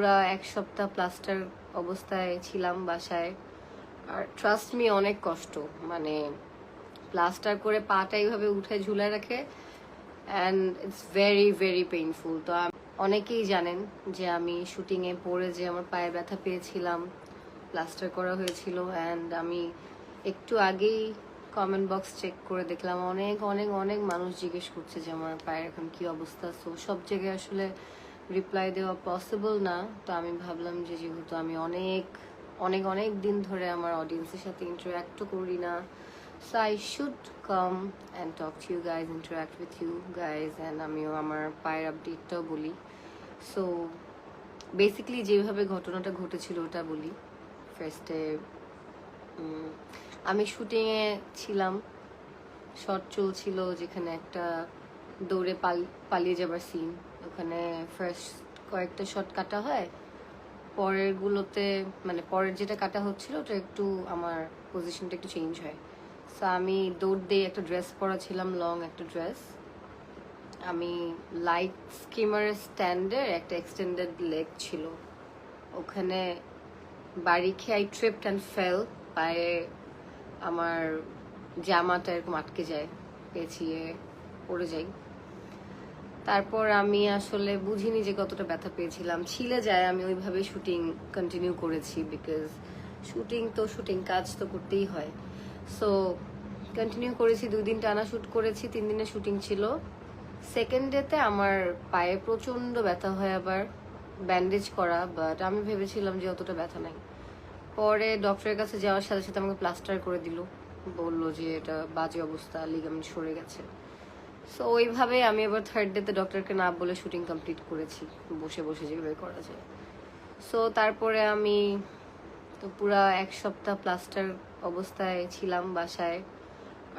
পুরা এক সপ্তাহ প্লাস্টার অবস্থায় ছিলাম বাসায়। আর ট্রাস্ট মি অনেক কষ্ট। মানে প্লাস্টার করে পাটা এইভাবে উঠে ঝুলে রাখে and it's very very painful তো অনেকেই জানেন যে আমি শুটিংয়ে পড়ে যে আমার পায়ে ব্যথা পেয়েছিলাম প্লাস্টার করা হয়েছিল অ্যান্ড আমি একটু আগেই কমেন্ট বক্স চেক করে দেখলাম। অনেক অনেক অনেক মানুষ জিজ্ঞেস করছে যে আমার পায়ের এখন কি অবস্থা। সো সব জায়গায় আসলে রিপ্লাই দেওয়া পসিবল না, তো আমি ভাবলাম যে যেহেতু আমি অনেক অনেক অনেক দিন ধরে আমার অডিয়েন্সের সাথে ইন্টারাক্টও করি না so I should come and talk to you guys interact with you guys and আমিও আমার পায়ের আপডেটটাও বলি। সো বেসিক্যালি যেভাবে ঘটনাটা ঘটেছিল ওটা বলি। ফার্স্টে আমি শুটিংয়ে ছিলাম। শট চলছিল যেখানে একটা দৌড়ে পাল- পালিয়ে যাবার সিন ওখানে ফার্স্ট কয়েকটা শট কাটা হয়। পরের গুলোতে মানে পরের যেটা কাটা হচ্ছিল, ওটা একটু আমার পজিশনটা একটু চেঞ্জ হয়। সো আমি দৌড় দিয়ে একটা ড্রেস পরা ছিলাম লং একটা ড্রেস আমি লাইট স্কিমারের স্ট্যান্ডের একটা এক্সটেন্ডেড লেগ ছিল। ওখানে বাড়ি খেয়ে আই ট্রিপড অ্যান্ড ফেল পায়ে আমার জামাটা এরকম আটকে যায়, পেঁচিয়ে পড়ে যাই তারপর আমি আসলে বুঝিনি যে কতটা ব্যথা পেয়েছিলাম। ছিলে যায়, আমি ওইভাবে শুটিং কন্টিনিউ করেছি বিকজ শুটিং তো শুটিং, কাজ তো করতেই হয়। সো কন্টিনিউ করেছি, দুই দিন টানা শুট করেছি, তিন দিনের শুটিং ছিল। সেকেন্ড ডেতে আমার পায়ে প্রচণ্ড ব্যথা হয় আবার ব্যান্ডেজ করা বাট আমি ভেবেছিলাম যে অতটা ব্যথা নাই। পরে ডক্টরের কাছে যাওয়ার সাথে সাথে আমাকে প্লাস্টার করে দিল। বলল যে এটা বাজে অবস্থা লিগামেন্ট সরে গেছে। সো ওইভাবে আমি এবার থার্ড ডেতে ডক্টরকে না বলে শুটিং কমপ্লিট করেছি। বসে বসে যেভাবে করা যায়। সো তারপরে আমি তো পুরা এক সপ্তাহ প্লাস্টার অবস্থায় ছিলাম বাসায়।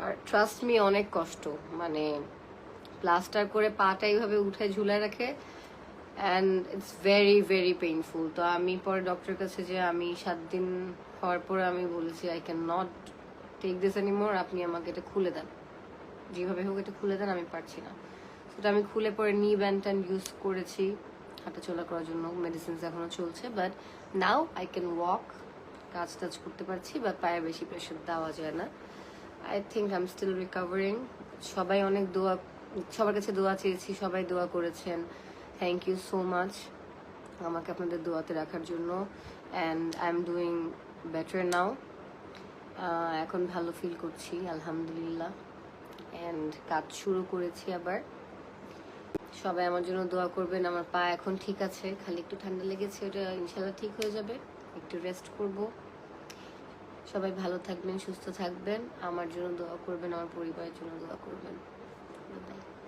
আর ট্রাস্ট মি অনেক কষ্ট। মানে প্লাস্টার করে পাটা এইভাবে উঠে ঝুলে রাখে। And it's very very painful তো আমি পরে ডক্টরের কাছে যে আমি সাত দিন হওয়ার পরে আমি বলেছি I can not take this anymore আপনি আমাকে এটা খুলে দেন। যেভাবে হোক এটা খুলে দেন, আমি পারছি না। সেটা আমি খুলে পরে নি ব্যান্ড ট্যান্ড ইউজ করেছি, হাঁটাচলা করার জন্য মেডিসিনস এখনও চলছে। But now I can walk কাজ টাজ করতে পারছি বা পায়ে বেশি প্রেশার দেওয়া যায় না। I think I am still recovering সবাই অনেক দোয়া, সবার কাছে দোয়া চেয়েছি, সবাই দোয়া করেছেন। থ্যাংক ইউ সো মাচ আমাকে আপনাদের দোয়াতে রাখার জন্য। And I am doing better now এখন ভালো ফিল করছি, আলহামদুলিল্লাহ। অ্যান্ড কাজ শুরু করেছি আবার। সবাই আমার জন্য দোয়া করবেন, আমার পা এখন ঠিক আছে, খালি একটু ঠান্ডা লেগেছে, ওটা ইনশাল্লাহ ঠিক হয়ে যাবে, একটু রেস্ট করব। সবাই ভালো থাকবেন, সুস্থ থাকবেন, আমার জন্য দোয়া করবেন, আমার পরিবারের জন্য দোয়া করবেন। night.